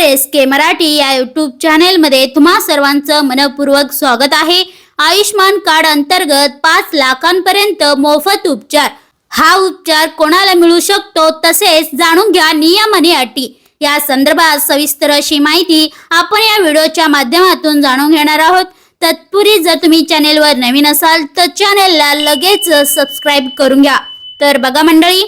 नमस्कार एस के मराठी या युट्यूब चॅनेलमध्ये तुम्हा सर्वांचं मनपूर्वक स्वागत आहे. आयुष्मान कार्ड अंतर्गत पाच लाखांपर्यंत मोफत उपचार. हा उपचार कोणाला मिळू शकतो तसेच जाणून घ्या नियम आणि अटी. या संदर्भात सविस्तर अशी माहिती आपण या व्हिडिओच्या माध्यमातून जाणून घेणार आहोत. तत्पूर्वी जर तुम्ही चॅनेलवर नवीन असाल तर चॅनेलला लगेच सबस्क्राईब करून घ्या. तर बघा मंडळी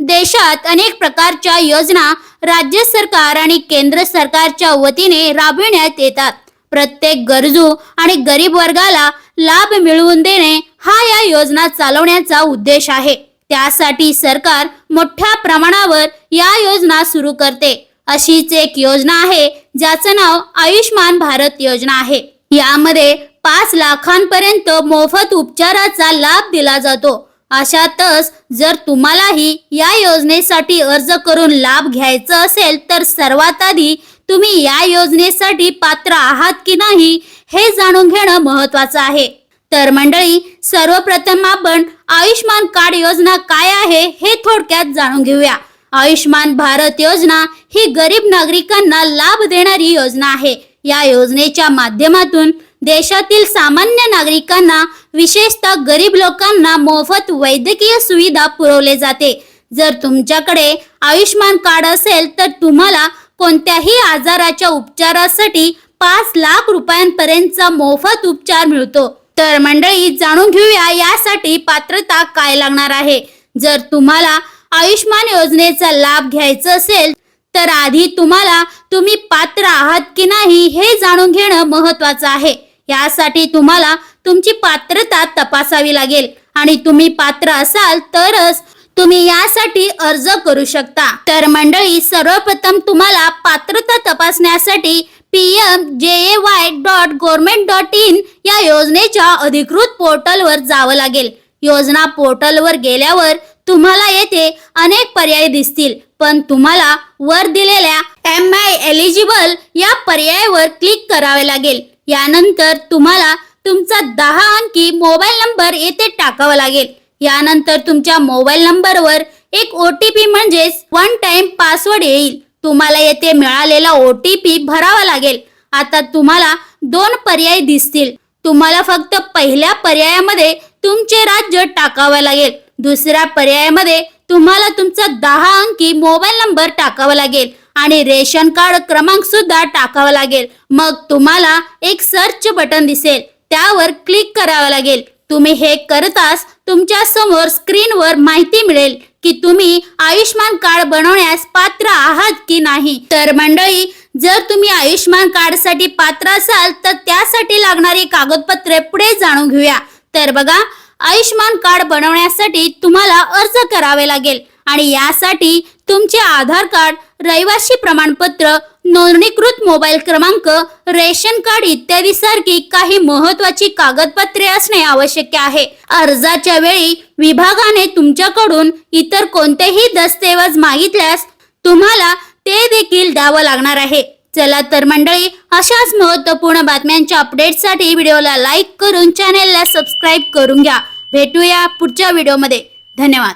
देशात अनेक प्रकारच्या योजना राज्य सरकार आणि केंद्र सरकारच्या वतीने राबविण्यात येतात. प्रत्येक गरजू आणि गरीब वर्गाला लाभ मिळवून देणे हा या योजना चालवण्याचा उद्देश आहे. त्यासाठी सरकार मोठ्या प्रमाणावर या योजना सुरू करते. अशीच एक योजना आहे ज्याचं नाव आयुष्मान भारत योजना आहे. यामध्ये पाच लाखांपर्यंत मोफत उपचाराचा लाभ दिला जातो. अशातच जर तुम्हालाही या योजनेसाठी अर्ज करून लाभ घ्यायचा असेल तर सर्वात आधी तुम्ही या योजनेसाठी पात्र आहात की नाही हे जाणून घेणं महत्वाचं आहे. तर मंडळी सर्वप्रथम आपण आयुष्मान कार्ड योजना काय आहे हे थोडक्यात जाणून घेऊया. आयुष्मान भारत योजना ही गरीब नागरिकांना लाभ देणारी योजना आहे. या योजनेच्या माध्यमातून देशातील सामान्य नागरिकांना विशेषतः गरीब लोकांना मोफत वैद्यकीय सुविधा पुरवले जाते. जर तुमच्याकडे आयुष्मान कार्ड असेल तर तुम्हाला कोणत्याही आजाराच्या उपचारासाठी पाच लाख रुपयांपर्यंतचा मोफत उपचार मिळतो. तर मंडळी जाणून घेऊया यासाठी पात्रता काय लागणार आहे. जर तुम्हाला आयुष्मान योजनेचा लाभ घ्यायचा असेल तर आधी तुम्हाला तुम्ही पात्र आहात की नाही हे जाणून घेणं महत्वाचं आहे. यासाठी तुम्हाला तुमची पात्रता तपासावी लागेल. आणि तुम्ही पात्र असाल तरच तुम्ही यासाठी अर्ज करू शकता. तर मंडळी सर्वप्रथम तुम्हाला पात्रता तपासण्यासाठी P M J A Y dot government dot in या योजनेच्या अधिकृत पोर्टलवर जावं लागेल. योजना पोर्टलवर गेल्यावर तुम्हाला येथे अनेक पर्याय दिसतील. पण तुम्हाला वर दिलेल्या एम आय एलिजिबल या पर्यायावर क्लिक करावे लागेल. यानंतर तुम्हाला तुमचा दहा अंकी मोबाईल नंबर येथे टाकावा लागेल. यानंतर तुमच्या मोबाईल नंबरवर एक ओ टी पी म्हणजेच वन टाइम पासवर्ड येईल. तुम्हाला येथे मिळालेला ओ टी पी भरावा लागेल. आता तुम्हाला दोन पर्याय दिसतील. तुम्हाला फक्त पहिल्या पर्यायामध्ये तुमचे राज्य टाकावे लागेल. दुसऱ्या पर्यायामध्ये तुम्हाला तुमचा दहा अंकी मोबाईल नंबर टाकावा लागेल. आणि रेशन कार्ड क्रमांक सुद्धा टाकावा लागेल. मग तुम्हाला एक सर्च बटन दिसेल. त्यावर क्लिक करावं लागेल. तुम्ही हे करताच तुमच्यासमोर स्क्रीनवर माहिती मिळेल की तुम्ही आयुष्मान कार्ड बनवण्यास पात्र आहात की नाही. तर मंडळी जर तुम्ही आयुष्मान कार्डसाठी पात्र असाल तर त्यासाठी लागणारी कागदपत्रे पुढे जाणून घेऊया. तर बघा आयुष्मान कार्ड बनवण्यासाठी तुम्हाला अर्ज करावे लागेल. आणि यासाठी तुमचे आधार कार्ड रहिवासी प्रमाणपत्र नोंदणीकृत मोबाईल क्रमांक रेशन कार्ड इत्यादी सारखी काही महत्वाची कागदपत्रे असणे आवश्यक आहे. अर्जाच्या वेळी विभागाने तुमच्याकडून इतर कोणतेही दस्तऐवज मागितल्यास तुम्हाला ते देखील द्यावं लागणार आहे. चला तर मंडळी अशाच महत्त्वपूर्ण बातम्यांच्या अपडेटसाठी व्हिडिओला लाईक करून चॅनेलला सबस्क्राईब करून घ्या. भेटूया पुढच्या व्हिडिओमध्ये. धन्यवाद.